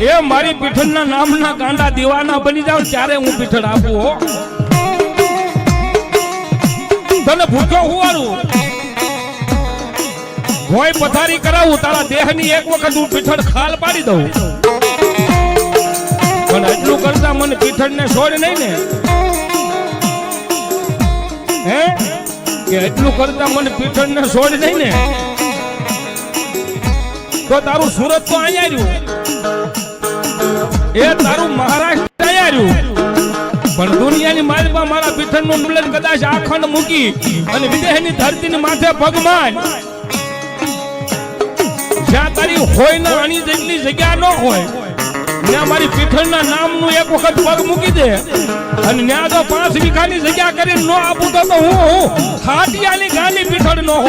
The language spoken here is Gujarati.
પીઠળના નામના ગાંડા દીવાના બની જાવ ત્યારે હું પીઠળ આપું, હો. તને ભૂખ્યો હુવારું હોય પથારી કરાવું, તારા દેહની એક વખત હું પીઠળ ખાલ પાડી દઉં. પણ એટલું કરતા મને પીઠળને છોડ નહીં ને? હે? કે એટલું કરતા મને પીઠળને છોડ નહીં ને? તો તારું સુરત તો અહીંયા રહ્યું. એ તારું મહારાષ્ટ્ર તૈયાર્યું પણ દુનિયાની માલમાં મારા પીઠળનું મિલન કદાચ આખંડ મૂકી અને વિદેહની ધરતીની માથે પગમાન જ્યાં તારી હોય ને આની જેટલી જગ્યા ન હોય, ત્યાં મારી પીઠળના નામનું એક વખત પગ મૂકી દે અને ત્યાં તો પાંચ વીઘાની જગ્યા કરીને ન આપું તો હું હું હાટિયાની ગાની પીઠળ ન